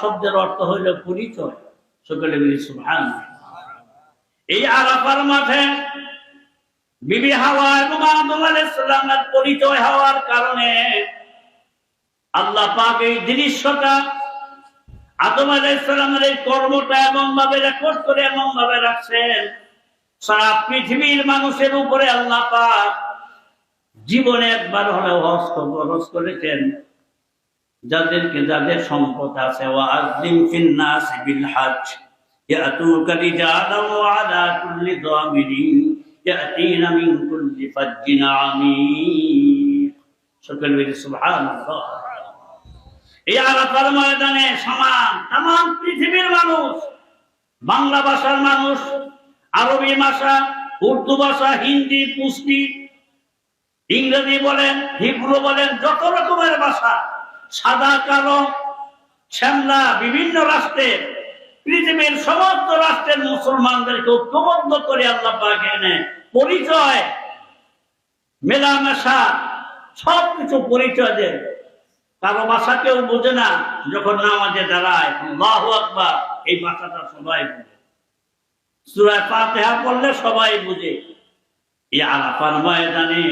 শব্দের অর্থ হইল পরিচয়। সকলে বলি সুবহান এই আরাফার মাঠে বিবি হাওয়া এবং আদম আলাইসাল্লামের পরিচয় হওয়ার কারণে আল্লাহ পাক এই দৃশ্যটা আদম আলাইসাল্লামের এই কর্মটা এমন ভাবে রেকর্ড করে, এমন ভাবে রাখছেন, সারা পৃথিবীর মানুষের উপরে আল্লাহ পাক জীবনে একবার হলেও হস্ত খরচ করেছেন। যাদেরকে, যাদের সম্পদ আছে ফিন্নাস বিল হজ। আলা কুল্লি ইয়াতিনা মিন কুল্লি ফাজ্জিন সকল সুবহানাল্লাহ। এই আরাফার ময়দানে সমান পৃথিবীর মানুষ, বাংলা ভাষার মানুষ, আরবি ভাষা, উর্দু ভাষা, হিন্দি পুষ্টি ইংরেজি বলেন, হিব্রু বলেন, যত রকমের ভাষা সাদা, কালো, শ্যামলা, বিভিন্ন রাষ্ট্রের, পৃথিবীর সমস্ত রাষ্ট্রের মুসলমানদেরকে ঐক্যবদ্ধ করে আল্লাহ এনে পরিচয়, মেলামেশা, সবকিছু পরিচয় দেন। কারও ভাষা কেউ বোঝে না, যখন নামাজে দাঁড়ায় এই ভাষাটা সবাই বুঝে। সুরায় ফাতেহা পড়লে সবাই বুঝে। এই আলাপার ময়দানে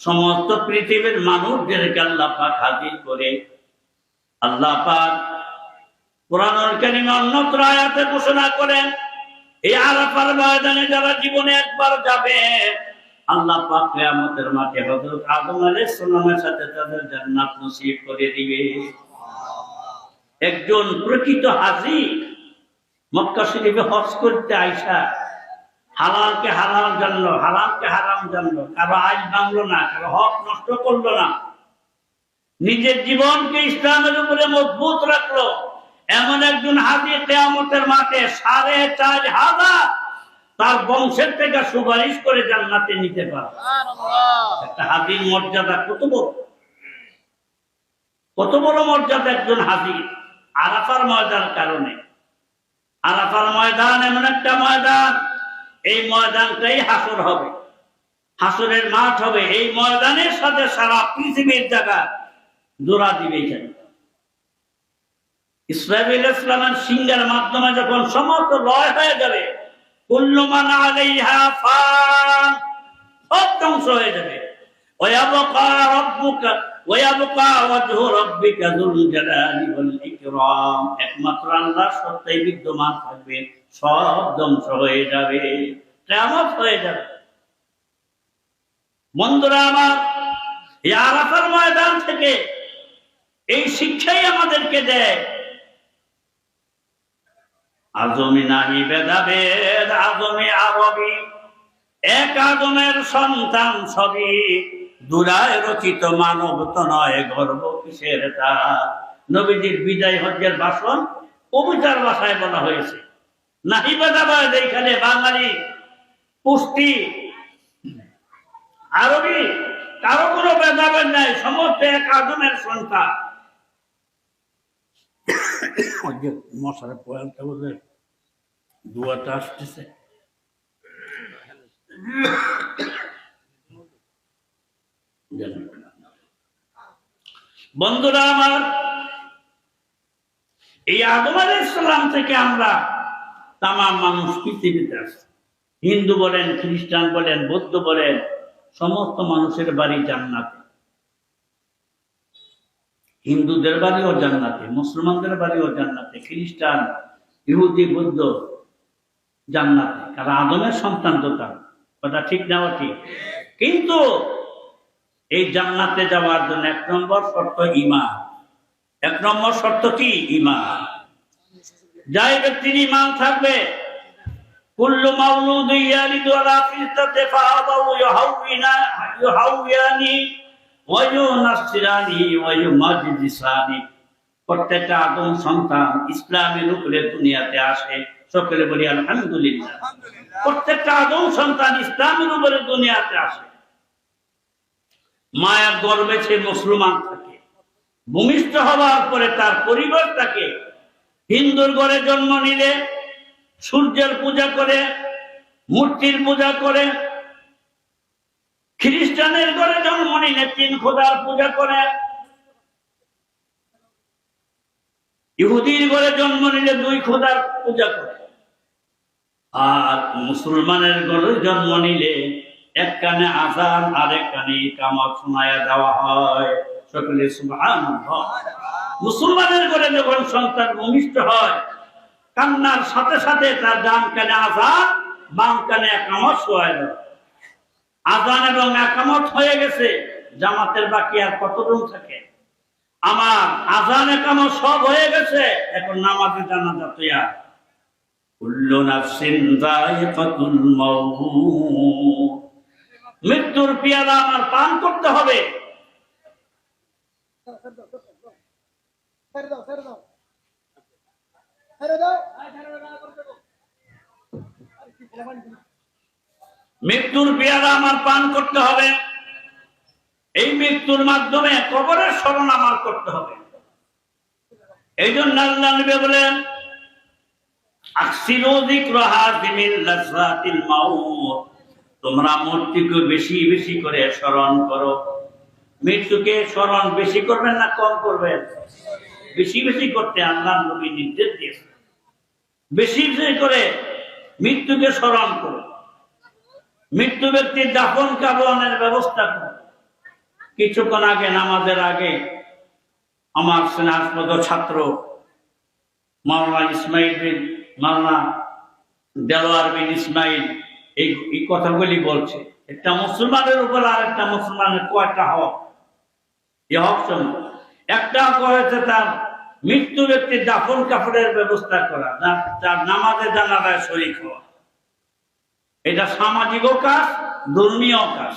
সমস্ত পৃথিবীর মানুষদেরকে আল্লাহ পাক হাজির করে। আল্লাহ পাক অন্যত্র আয়াতে ঘোষণা করেন, এই আরাফার ময়দানে যারা জীবনে একবার যাবে, আল্লাহ পাক কিয়ামতের মাঠে হযরত আদম আলাইহিস সালামের সাথে তাদের জান্নাত নসিব করে দিবে। একজন প্রকৃত হাজি মক্কা শরীফে হজ করতে আইসা হালালকে হালাল জানলো হারামকে হারাম জানলো। কারও আইন ভাঙলো না কারও হক নষ্ট করল না। নিজের জীবনকে ইসলামের উপরে মজবুত রাখল। এমন একজন হাজি কেয়ামতের মাঠে সাড়ে চার হাজার তার বংশের থেকে সুপারিশ করে জান্নাতে নিতে পারে। একটা হাজির মর্যাদা কত বড়? কত বড় মর্যাদা একজন হাজির আরাফার ময়দার কারণে? আরাফার ময়দান এমন একটা ময়দান এই ময়দানটাই হাসর হবে। হাসরের মাঠ হবে। এই ময়দানের সাথে সারা পৃথিবীর জায়গা জোড়া দিবে এখানে। ইসরাইল ইসলামের সিংহের মাধ্যমে যখন সমস্ত লয় হয়ে যাবে একমাত্র আল্লাহ সত্যাই বিদ্যমান থাকবে। সব ধ্বংস হয়ে যাবে, কিয়ামত হয়ে যাবে। বন্ধুরা আমার, এই আরাফার ময়দান থেকে এই শিক্ষাই আমাদেরকে দেয়। আজমি নাহি ভেদাভেদ, আজমি আরবি, এক আদমের সন্তান সবই দুরায় রচিত মানব তো নয়, গর্ব কিসের তা? নবীজির বিদায় হজ্জের ভাষণ কবিতার ভাষায় বলা হয়েছে। নাহি ভেদাভেদ এইখানে বাঙালি পুষ্টি আরবি কারও কোনো ভেদাভেদ নাই সমস্ত এক আদমের সন্তান। মশার পয়ালটা বলে দুয়াটা আসতেছে। বন্ধুরা আমার এই আদম ইসলাম থেকে আমরা তাম মানুষ পৃথিবীতে আসছে হিন্দু বলেন, খ্রিস্টান বলেন, বৌদ্ধ বলেন, সমস্ত মানুষের বাড়ি জান্নাতে। হিন্দুদের বাড়িও জান্নাতে, মুসলমানদের বাড়িও জান্নাতে, খ্রিস্টান, ইহুদি, বৌদ্ধ জান্নাতে। কারণ আদমের সন্তান তো তার। কথা ঠিক না ঠিক কিন্তু এই জান্নাতে যাওয়ার জন্য এক নম্বর শর্ত ইমা এক নম্বর শর্ত কি? ইমান যাই ব্যক্তির ইমান থাকবে। কুল্লু মাউলুদ ইয়ালিদু আলা ফিতরাতি ফাআবাউ ইউহাউইনা ইউহাউয়ানি ওয়া ইউনাসসিরানি ওয়া ইউমাজিদিসানি প্রত্যেকটা আদম সন্তান ইসলামের উপরে দুনিয়াতে আসে। সকলে বলি আলহামদুলিল্লাহ। প্রত্যেকটা আদম সন্তান ইসলামের উপরে দুনিয়াতে আসে। মায়া গর্বে সে মুসলমান থাকে। ভূমিষ্ঠ হওয়ার পরে তার পরিবার তাকে হিন্দুর ঘরে জন্ম নিলে সূর্যের পূজা করে, মূর্তির পূজা করে, খ্রিস্টানের ঘরে জন্ম নিলে তিন খোদার পূজা করে। ইহুদির ঘরে জন্ম নিলে দুই খোদার পূজা করে। আর মুসলমানের ঘরে জন্ম নিলে এক কানে আজান আর এক কানে কামাত শোনায়া দেওয়া হয়। সকলে সুবহানাল্লাহ। মুসলমানের ঘরে যখন সন্তান ভূমিষ্ঠ হয়, কান্নার সাথে সাথে তার ডান কানে আজান, বাম কানে একামত শোয়ায় দেওয়া আজান এবং একামত হয়ে গেছে, জামাতের বাকি আর কত রুম থাকে? আমার আজান একামত সব হয়ে গেছে, এখন নামাজে জানাজা তৈয়া কুল্লু নাফসিন মৃত্যুর পিয়ালা আমার পান করতে হবে। মৃত্যুর পেয়ালা আমার পান করতে হবে। এই মৃত্যুর মাধ্যমে কবরের স্মরণ আমার করতে হবে। এই জন্য আল্লাহ নবী বলেন তোমরা মূর্তিকে বেশি বেশি করে স্মরণ করো। মৃত্যুকে স্মরণ বেশি করবেন না কম করবেন? বেশি বেশি করতে আল্লাহ নবী নির্দেশ দিয়েছে বেশি বেশি করে মৃত্যুকে স্মরণ করো মৃত্যু ব্যক্তির দাফন কাবনের ব্যবস্থা করো কিছুক্ষণ আগে, নামাজের আগে আমার স্নেহাস্পদ ছাত্র মাওলানা ইসমাইল বিন, মাওলানা দেলোয়ার বিন ইসমাইল, এই কথাগুলি বলছে। একটা মুসলমানের উপর আর একটা মুসলমানের কয়টা হক? এ হক শোনো একটা হয়েছে তার মৃত্যু ব্যক্তির দাফন কাপড়ের ব্যবস্থা করা, তার নামাজে জানালায় শরীর হওয়া। এটা সামাজিকও কাজ ধর্মীয় কাজ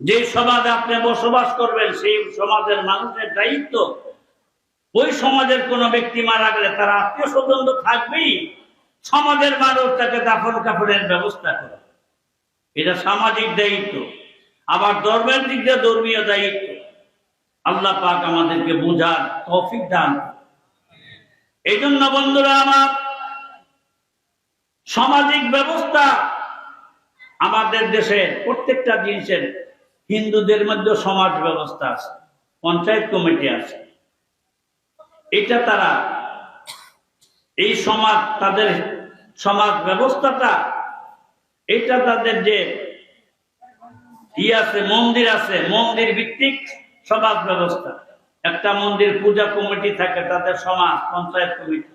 যে সমাজে আপনি বসবাস করবেন, সেই সমাজের মানুষের দায়িত্ব। ওই সমাজের কোন ব্যক্তি মারা গেলে তার আত্মীয় স্বজন তো থাকবেই। সমাজের মানুষ তাকে দাফন কাপড়ের ব্যবস্থা করে। এটা সামাজিক দায়িত্ব। আবার ধর্মের দিক দিয়ে ধর্মীয় দায়িত্ব। আল্লাহ পাক আমাদেরকে বোঝার তৌফিক দান। এই জন্য বন্ধুরা আমার সামাজিক ব্যবস্থা আমাদের দেশে প্রত্যেকটা জিনিসের হিন্দুদের মধ্যে সমাজ ব্যবস্থা আছে, পঞ্চায়েত কমিটি আছে। এটা তারা এই সমাজ, তাদের সমাজ ব্যবস্থাটা, এটা তাদের যে ই আছে, মন্দির আছে, মন্দির ভিত্তিক সমাজ ব্যবস্থা। একটা মন্দির পূজা কমিটি থাকে, তাদের সমাজ, পঞ্চায়েত কমিটি।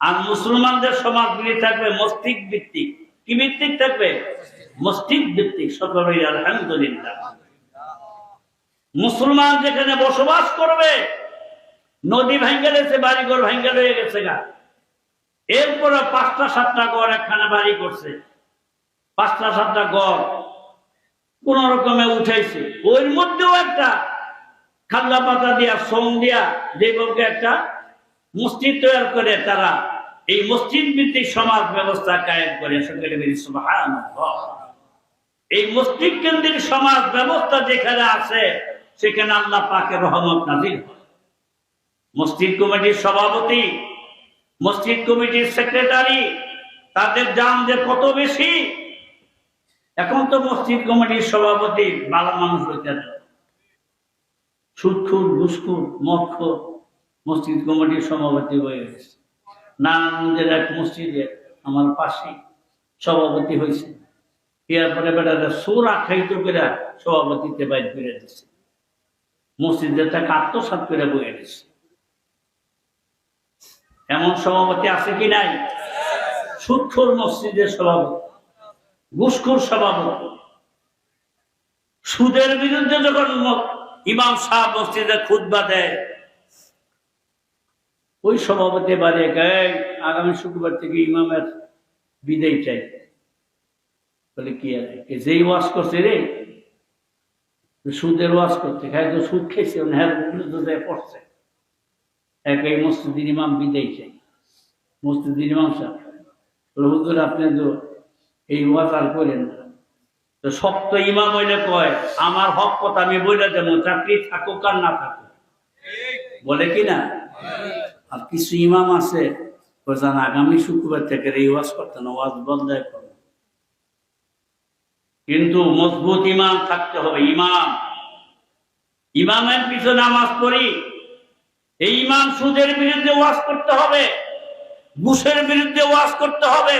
আর মুসলমানদের সমাজগুলি থাকবে মস্তিক ভিত্তিক। কি ভিত্তিক থাকবে? মস্তিক ভিত্তিক, সকলেই আলহামদুলিল্লাহ। মুসলমান যেখানে বসবাস করবে, নদী ভেঙ্গে গেছে, বাড়িঘর ভেঙ্গে রয়ে গেছে গা। এরপরে পাঁচটা সাতটা গড় একখানে বাড়ি করছে। পাঁচটা সাতটা গড় কোন রকমে উঠাইছে। ওর মধ্যেও একটা খাল্লা পাতা দিয়া, সোম দিয়া যেভাবে একটা মসজিদ তৈরি করে তারা এই মসজিদ ভিত্তিক সমাজ ব্যবস্থা কায়েম করে। এই মসজিদ কেন্দ্রিক সমাজ ব্যবস্থা যেখানে আছে, সেখানে আল্লাহ পাকের রহমত নাজিল মসজিদ কমিটির সভাপতি, মসজিদ কমিটির সেক্রেটারি, তাদের জান যে কত বেশি, এখন তো মসজিদ কমিটির সভাপতি ভালো মানুষ হইতে সুৎখুর ঘুসখুর মক্ষর মসজিদ কমিটির সভাপতি হয়ে গেছে। নারায়ণগঞ্জের এক মসজিদে আমার পাশে সভাপতি হয়েছে। এরপরে বেড়াতে সোরা খাইতে করে সভাপতিতে বাইর করে দিচ্ছে মসজিদে তাকে আত্মসাত করে বয়ে দিচ্ছে এমন সভাপতি আছে কি নাই? সুৎখুর মসজিদের সভাপতি ঘুসখুর সভাপতি। সুদের বিরুদ্ধে যখন ইমাম সাহেব মসজিদে খুতবা দেয়। ওই সভাপতি বাড়ি গায়ে আগামী শুক্রবার থেকে ইমামের বিদায় চাই। বলে, কি আর যেই ওয়াজ করছে রে? সুদের ওয়াজ করতে খায় তো সুদ খেয়েছে হ্যাঁ পড়ছে। এক এই মসজিদের ইমাম বিদায় চাই। মসজিদের ইমাম সাহেব হুজুর, আপনি তো এই ওয়াজ আর করেন না। তো শক্ত ইমাম হইলে কয়, আমার হক কথা আমি বলে দেবো, চাকরি থাকুক আর না থাকুক। বলে কি না? আর কিছু ইমাম আছে জান, আগামী শুক্রবার থেকে এই ওয়াজ করতে না, ওয়াজ বন্ধ করো। কিন্তু মজবুত ইমাম থাকতে হবে, ইমাম। ইমামের পিছনে নামাজ পড়ি। এই ইমাম সুদের বিরুদ্ধে ওয়াজ করতে হবে, ঘুষের বিরুদ্ধে ওয়াজ করতে হবে।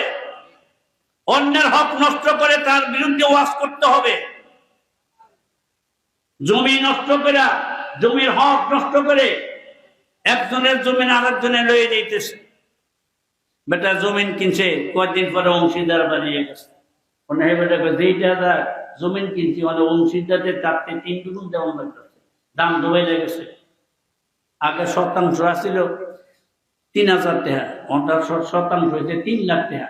অন্যের হক নষ্ট করে তার বিরুদ্ধে ওয়াজ করতে হবে। জমি নষ্ট করে, জমির হক নষ্ট করে একজনের জমিন আরেকজনে লয়ে যাইতেছে। বেটা জমিন কিনছে, কয়েকদিন পরে অংশীদার বানিয়ে গেছে। মানে হে বেটা জমিন কিনছি মানে অংশীদারদের কাটতে তিন দুগুণ দেওয়া লাগতেছে দাম ডুবে গেছে। আগে শতাংশ আসছিল তিন হাজার টাকা ওটার শতাংশ হয়েছে তিন লাখ টাকা।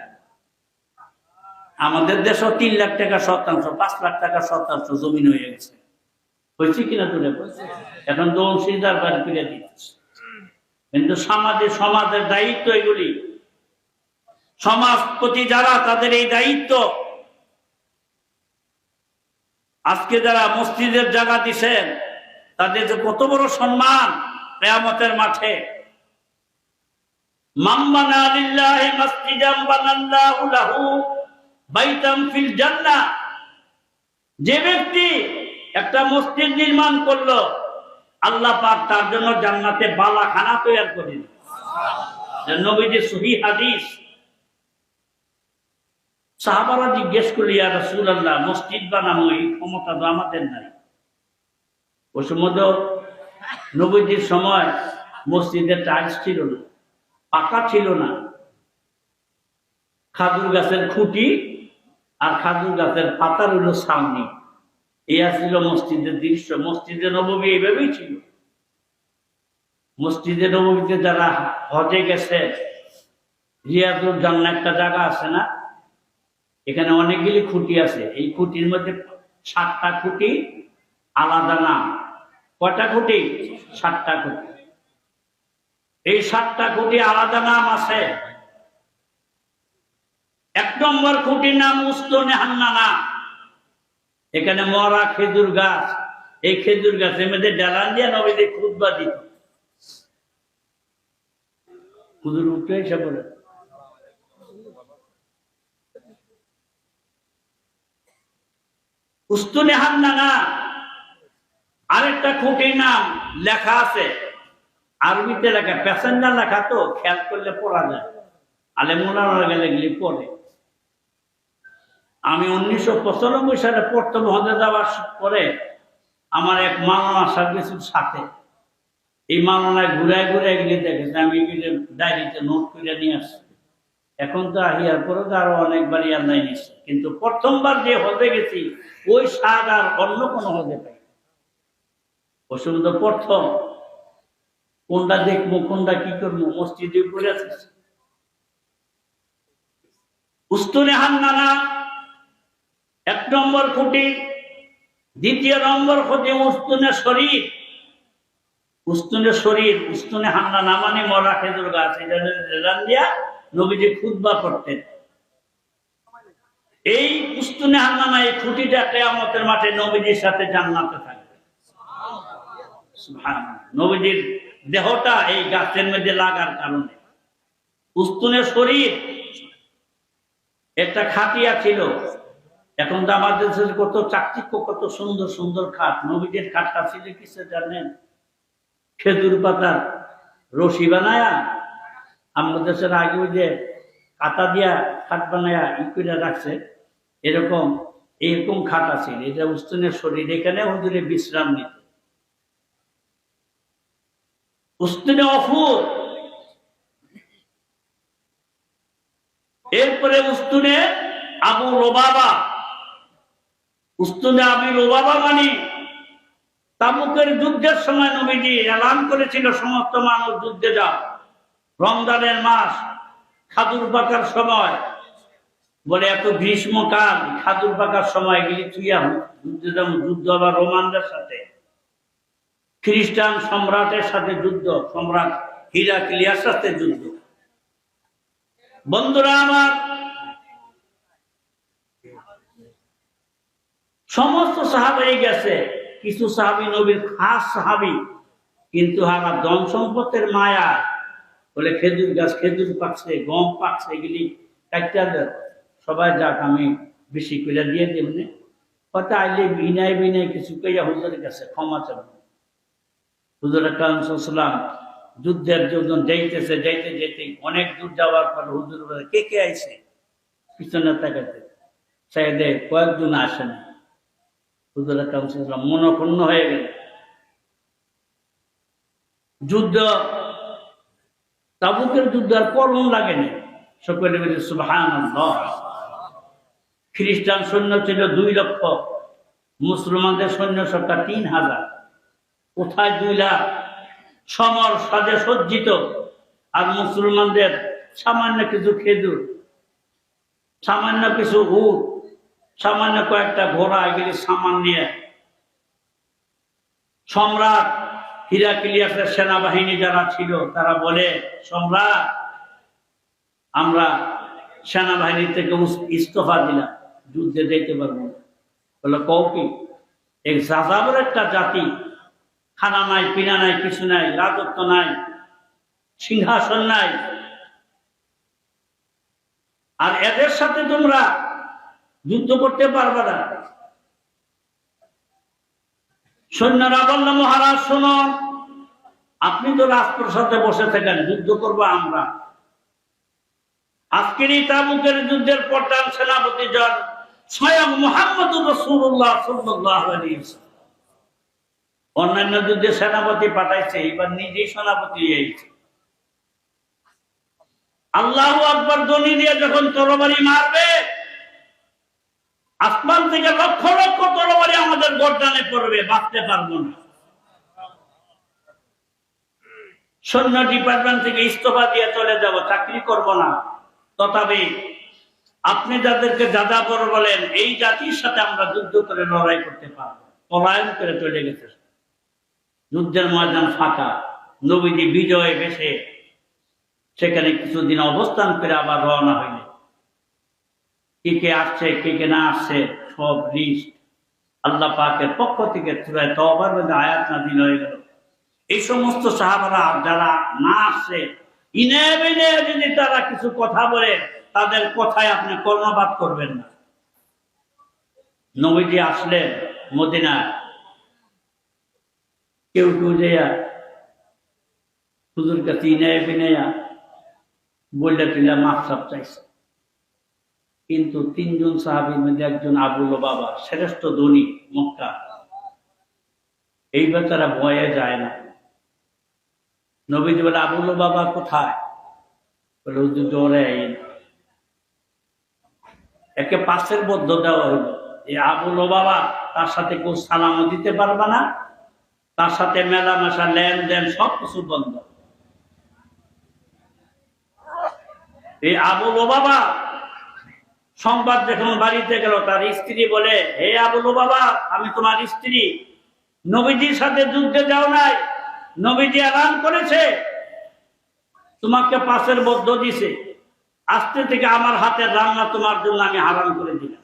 আমাদের দেশও তিন লাখ টাকা শতাংশ, পাঁচ লাখ টাকা শতাংশ জমিন হয়ে গেছে। হয়েছে কিনা তুলে এখন তো অংশীদার বাড়ি ফিরে দিতেছে কিন্তু সমাজে, সমাজের দায়িত্ব এগুলি। সমাজপতি যারা তাদের এই দায়িত্ব, আজকে যারা মসজিদের জায়গা দিছেন, তাদের যে কত বড় সম্মান কেয়ামতের মাঠে। মাম্মানা লিল্লাহি মাসজিদাম বানাল্লাহু লাহু যে ব্যক্তি একটা মসজিদ নির্মাণ করল, আল্লাহ পাক তার জন্য জান্নাতে বালাখানা তৈরি করে দিল। এটা নবীজির সহি হাদিস। সাহাবারা জিজ্ঞেস করলি আর রসুল আল্লাহ মসজিদ বানানো এই ক্ষমতা তো আমাদের নাই। ওই সময় নবীজির সময় টাইলস ছিল না, পাকা ছিল না। খাজুর গাছের খুঁটি আর খাজুর গাছের পাতার হলো সামনি। এই ছিল মসজিদের দৃশ্য। মসজিদে নবমী এইভাবেই ছিল। মসজিদে নবমীতে যারা হজে গেছে রিয়াজুর জন্য একটা জায়গা আছে না? এখানে অনেকগুলি খুঁটি আছে। এই খুঁটির মধ্যে সাতটা খুঁটি আলাদা নাম কয়টা খুঁটি? সাতটা খুঁটি। এই সাতটা খুঁটি আলাদা নাম আছে। এক নম্বর খুঁটির নাম উস্তনে হান্নানা এখানে মরা খেজুর গাছ। এই খেজুর গাছের মধ্যে ডালান দিয়ে নবীদের খুদবা দিত। উঠে এসে বলে উস্তুনে হান্নানা আরেকটা খুঁটির নাম লেখা আছে। আরবিতে লেখা, প্যাসেঞ্জার লেখা তো, খেয়াল করলে পড়া যায়। আলেমুলার গেলে গেলে পড়ে। আমি উনিশশো পঁচানব্বই সালে প্রথম হজে যাওয়ার পরে আমার এক মাওলানা সার্ভিসের সাথে এই মাওলানায় ঘুরায় ঘুরায় গেলে দেখেছে আমি ডায়েরিতে নোট করে নিয়ে আসছি। এখন তো আহিয়ার পরে তো আরও অনেকবার ইয়াল্লাই নিচ্ছে কিন্তু প্রথমবার যে হজে গেছি, ওই স্বাদ আর অন্য কোনো হজে পাই তো প্রথম, কোনটা দেখব, কোনটা কি করব, মসজিদে পড়ে আছে হান্নানা এক নম্বর খুঁটি, দ্বিতীয় নম্বর খুঁটি উস্তুনে শরীর। উস্তুনে শরীর, উস্তুনে হান্না নামানি মরা খেজুর গাছ, এটা দিয়া নবীজি খুতবা করতেন। এই উস্তুনে হান্নানা এই খুঁটিটা কেয়ামতের মাঠে নবীজির সাথে জান্নাতে থাকবে। নবীজির দেহটা এই গাছের মধ্যে লাগার কারণে। উস্তুনে শরীর, একটা খাটিয়া ছিল এখন আমাদের কত চাকচিক্য, কত সুন্দর সুন্দর খাট। নবীদের খাটটা ছিল কিসে জানেন? খেজুর পাতার রশি বানায়া আমাদের দেশের আগে ওই যে কাটা দিয়া খাট বানায়া ই করে রাখছে, এরকম এরকম খাট আছে। এটা উস্তুনের শরীর, এখানে হুজুরে বিশ্রাম নিত। উস্তুনে অফুর এরপরে উস্তুনে আবু রোবাবা উস্তুনে আবি রোবাবা মানে তাবুকের যুদ্ধের সময় নবীজি এলান করেছিল সমস্ত মানুষ যুদ্ধে যাও। রমজানের মাস, খাদুর পাকার সময়। বলে, এত গ্রীষ্মকাল খাদুর পাকার সময় গেলি তুই যুদ্ধে যাব? যুদ্ধ আবার রোমানদের সাথে। খ্রিস্টান সম্রাটের সাথে যুদ্ধ, সম্রাট হীরা ক্লিয়ার সাথে যুদ্ধ। বন্ধুরা আমার সমস্ত সাহাবাই গেছে। কিছু সাহাবি নবীর খাস সাহাবি। কিন্তু আমার ধন সম্পদের মায়া। বলে খেজুর গাছ, খেজুর পাকছে, গম পাকছে, এগুলি সবাই যাক, আমি বেশি করে দিয়ে দিমনে হয়তো আইলে বিনায় বিনায় কিছু কইয়া হুজুরের কাছে ক্ষমা চাব। হুজুর কালাম যুদ্ধের যখন যাইতেছে, যাইতে যেতে অনেক দূর যাওয়ার পর হুজুর কে কে আইছে? পিছনে তাকাতে সাইডে কয়েকজন আসে হুজুর কাউন্সিলাম মনক্ষুণ্ণ হয়ে গেল। যুদ্ধ, তাবুকের যুদ্ধ আর করুন লাগেনি। সকলে বলে সুবহান খ্রিস্টান সৈন্য ছিল দুই লক্ষ, মুসলমানদের সৈন্য সংখ্যা তিন হাজার। কোথায় দুই লাখ? সমর সাজে সজ্জিত, আর মুসলমানদের সামান্য কিছু খেজুর, সামান্য কিছু উট সামান্য কয়েকটা ঘোড়া, এগুলি সামান নিয়ে সম্রাট হিরাকিলিয়াসের সেনাবাহিনী যারা ছিল, তারা বলে, সম্রাট, আমরা সেনাবাহিনী থেকে ইস্তফা দিলাম, যুদ্ধে যেতে পারব। বলে, কও কি এক যাযাবর একটা জাতি, খানা নাই, পিনা নাই, কিছু নাই, রাজত্ব নাই, সিংহাসন নাই আর এদের সাথে তোমরা যুদ্ধ করতে পারবে না। সৈন্যরা বলল, মহারাজ, শোনো, আপনি তো রাজপ্রসাদে বসে থাকেন যুদ্ধ করব আমরা। আজকের এই তাবুকের যুদ্ধের প্রধান সেনাপতি জন স্বয়ং মোহাম্মদ অন্যান্য যুদ্ধে সেনাপতি পাঠাইছে, এবার নিজেই সেনাপতি আল্লাহ আকবর দনি দিয়ে যখন তরবারি মারবে আসমান থেকে লক্ষ লক্ষ তরবারি আমাদের গর্দানে পড়বে, বাঁচতে পারব না। সৈন্য ডিপার্টমেন্ট থেকে ইস্তফা দিয়ে চলে যাব, চাকরি করব না। তথাপি আপনি যাদেরকে যাযাবর বলেন, এই জাতির সাথে আমরা যুদ্ধ করে লড়াই করতে পারব, পলায়ন করে চলে গেছে। যুদ্ধের ময়দান ফাঁকা, নবীজি বিজয় বেশে, সেখানে কিছুদিন অবস্থান করে আবার রওনা হইলে কে কে আসছে, কে কে না আসছে, সব লিস্ট আল্লাহ পাকের পক্ষ থেকে তবার মধ্যে আয়াত হয়ে গেল। এই সমস্ত সাহাবারা যারা না আসছে, ইনে যদি তারা কিছু কথা বলে, তাদের কথায় আপনি কর্ণপাত করবেন না। নবীজি আসলেন মদিনা কেউ কেউ যেয়া, হুজুর কাছে ইনে বিনেয়া বললে টিলা মাফ সাপ চাইছে। কিন্তু তিনজন সাহাবির মধ্যে একজন আবুল বাবা, শ্রেষ্ঠ ধনী, মক্কা। এই বেচারা ভয়ে যায় না। নবীজি বলে আবুল বাবা কোথায়? বলে, হুজুর জ্বরে একে পাশের বদ্ধ দেওয়া হলো। এই আবুল বাবা, তার সাথে কেউ সালামও দিতে পারবে না। তার সাথে মেলামেশা, লেনদেন সব কিছু বন্ধ। এই আবুল বাবা সংবাদ যখন বাড়িতে গেল, তার স্ত্রী বলে, হে আবুল বাবা আমি তোমার স্ত্রী। নবীজির সাথে যুদ্ধে যাও নাই। নবীজি এলান করেছে। তোমাকে পাশের বদ্ধ দিছে। আজকে থেকে আমার হাতের রান্না তোমার জন্য আমি হারাম করে দিলাম।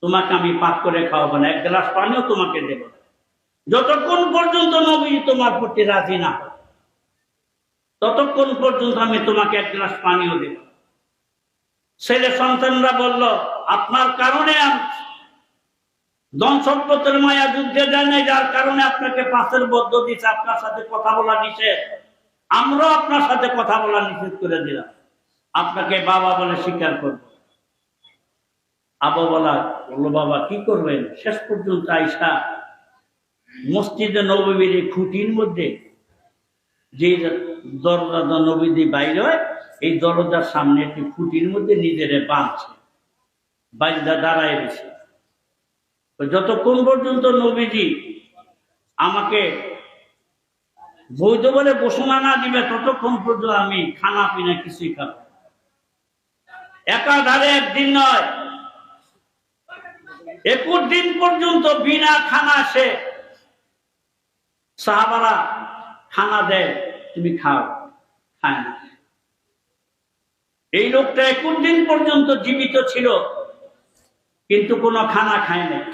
তোমাকে আমি পাক করে খাওয়াবো না। এক গ্লাস পানিও তোমাকে দেবো যতক্ষণ পর্যন্ত নবী তোমার প্রতি রাজি না ততক্ষণ পর্যন্ত আমি তোমাকে এক গ্লাস পানিও দেব। ছেলে সন্তানরা বলল, আপনার কারণে আম- মায়া যুদ্ধে যায় নাই, যার কারণে আপনাকে পাশের বদ্ধ দিচ্ছে আপনার সাথে কথা বলা নিষেধ। আমরাও আপনার সাথে কথা বলা নিষেধ করে দিলাম। আপনাকে বাবা বলে স্বীকার করব। আবু বলা বলল, বাবা, কি করবেন? শেষ পর্যন্ত আইসা মসজিদে নবীর খুঁটির মধ্যে যে দরজা নবীদি বাইরে হয় এই দরজার সামনে একটি খুঁটির মধ্যে নিজেরে বাঁধছে বান্ধা দাঁড়ায় রয়েছে যতক্ষণ পর্যন্ত নবীজি আমাকে বৈধ বলে ঘোষণা না দিবে, ততক্ষণ পর্যন্ত আমি খানা পিনা কিছুই খাব। একাধারে একদিন নয়, একুশ দিন পর্যন্ত বিনা খানা সে সাহাবারা খানা দেয়, তুমি খাও, খায় না এই লোকটা একুশ দিন পর্যন্ত জীবিত ছিল, কিন্তু কোনো খানা খায় নাই।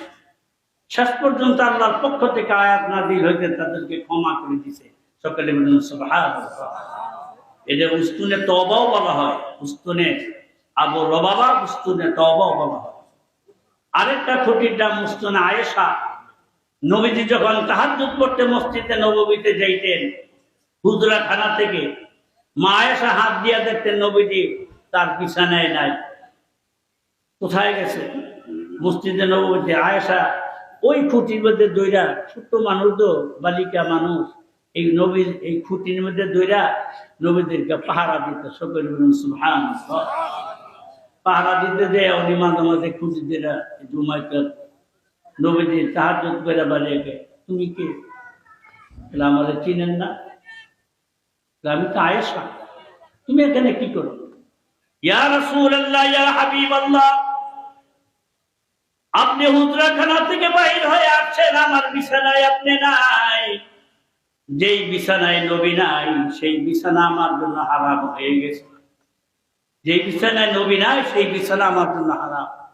শেষ পর্যন্ত আল্লাহর পক্ষ থেকে আয়াত না দিল হইতে তাদেরকে ক্ষমা করে দিছে। সকালে এদের উস্তুনে তবাও বলা হয়, উস্তুনে আবু রবাবা উস্তুনে তবাও বলা হয়। আরেকটা খুঁটির নাম উস্তুনে আয়েশা। নবীজি যখন তাহাজ্জুদ করতে মসজিদে নববীতে যাইতেন হুজরা খানা থেকে মা আয়েশা হাত দিয়া দেখতেন, নবীজি তার বিছানায় নাই। কোথায় গেছে? মসজিদে নবীতে আয়েশা ওই খুঁটির মধ্যে দইরা, ছোট্ট মানুষ তো, বালিকা মানুষ। এই নবীর, এই খুঁটির মধ্যে দইরা নবীদেরকে পাহারা দিত, সকল পাহারা দিতে যে উনি মাঝে মাঝে খুঁটি দিরা জুমাইতে নবীজি সাহায্য করে বাড়িয়ে তুমি কে? আমাদের চিনেন না। আমি তো আয়েশা। তুমি এখানে কি করো? আপনি হুজরাখানা থেকে বাইর হয়ে আসছেন, আমার বিছানায় আপনি নাই। যেই বিছানায় নবী নাই, সেই বিছানা আমার জন্য হারাম হয়ে গেছে। যেই বিছানায় নবী নাই, সেই বিছানা আমার জন্য হারাম।